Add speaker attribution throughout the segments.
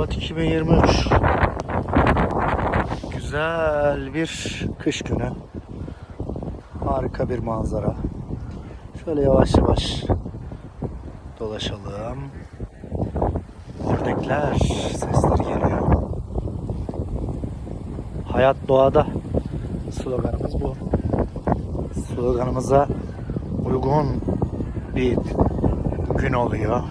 Speaker 1: Şubat 2023. Güzel bir kış günü. Harika bir manzara. Şöyle yavaş yavaş dolaşalım. Ördekler sesleri geliyor. Hayat doğada sloganımız bu. Sloganımıza uygun bir gün oluyor.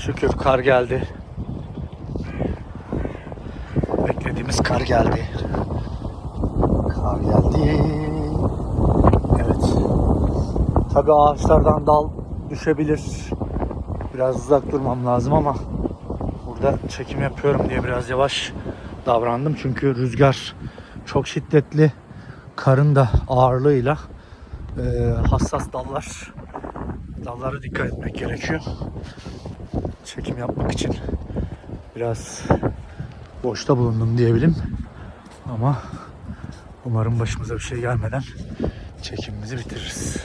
Speaker 1: Şükür kar geldi. Beklediğimiz kar geldi. Kar geldi. Evet. Tabii ağaçlardan dal düşebilir. Biraz uzak durmam lazım ama burada çekim yapıyorum diye biraz yavaş davrandım. Çünkü rüzgar çok şiddetli. Karın da ağırlığıyla hassas dallar dallara dikkat etmek gerekiyor. Çekim yapmak için biraz boşta bulundum diyebilirim. Ama umarım başımıza bir şey gelmeden çekimimizi bitiririz.